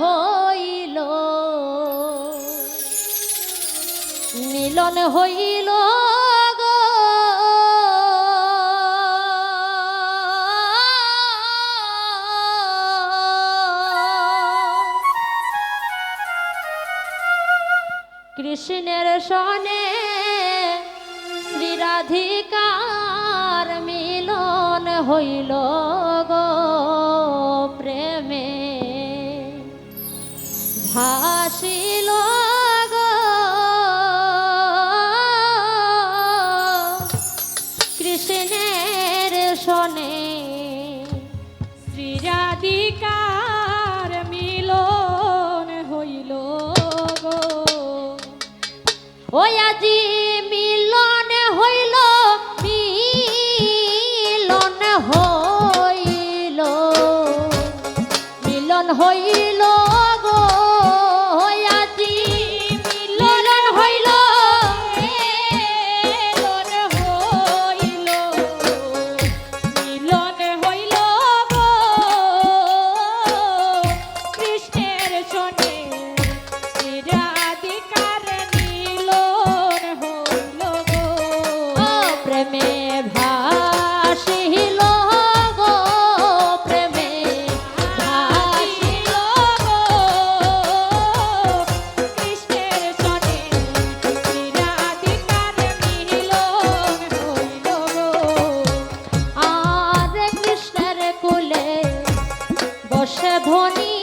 হইল। মিলন হইল কৃষ্ণের সনে শ্রী রাধিকার মিলন হইল গো। ভাসিল কৃষ্ণের সনে শ্রী রাধিকার মিলন হইল গো। ওই আজি মিলন হইল মিলন হইল। মিলন হইল ধনী